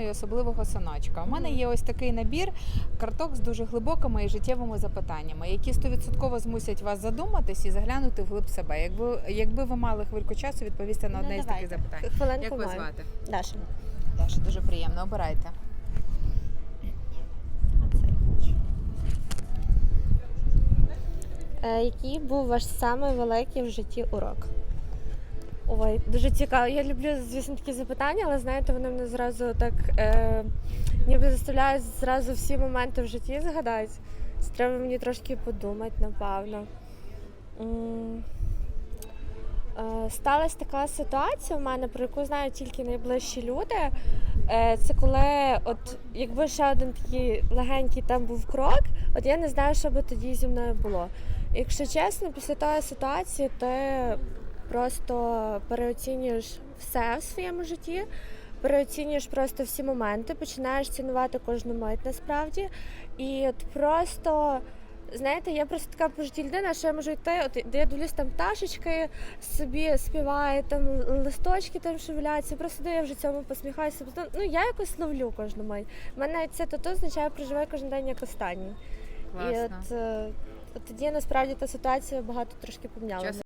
і особливого синочка. У мене є ось такий набір карток з дуже глибокими і життєвими запитаннями, які стовідсотково змусять вас задуматись і заглянути вглиб себе. Якби якби ви мали хвильку часу відповісти на Ну, одне із давайте. таких запитань. Хвилинку Як вас звати? Даша. Даша, дуже приємно. Обирайте. Е, який був ваш самий великий в житті урок? Ой, дуже цікаво. Я люблю, звісно, такі запитання, але знаєте, вони мене зразу так е, ніби заставляють зразу всі моменти в житті згадати. Це Треба мені трошки подумати, напевно. Е, Сталася така ситуація в мене, про яку знають тільки найближчі люди. Е, Це коли, от якби ще один такий легенький там був крок, от я не знаю, що би тоді зі мною було. Якщо чесно, після тої ситуації ти просто переоцінюєш все в своєму житті, переоцінюєш просто всі моменти, починаєш цінувати кожну мить насправді. І от просто. Знаєте, я просто така по житті людина, що я можу йти, от де я дивлюсь там пташечки собі співають, там листочки там шевеляться, просто де я вже цьому посміхаюся. Ну я якось ловлю кожну мить. У мене це тату означає проживай кожен день як останній. І от, е, от тоді насправді та ситуація багато трошки поміняла. Час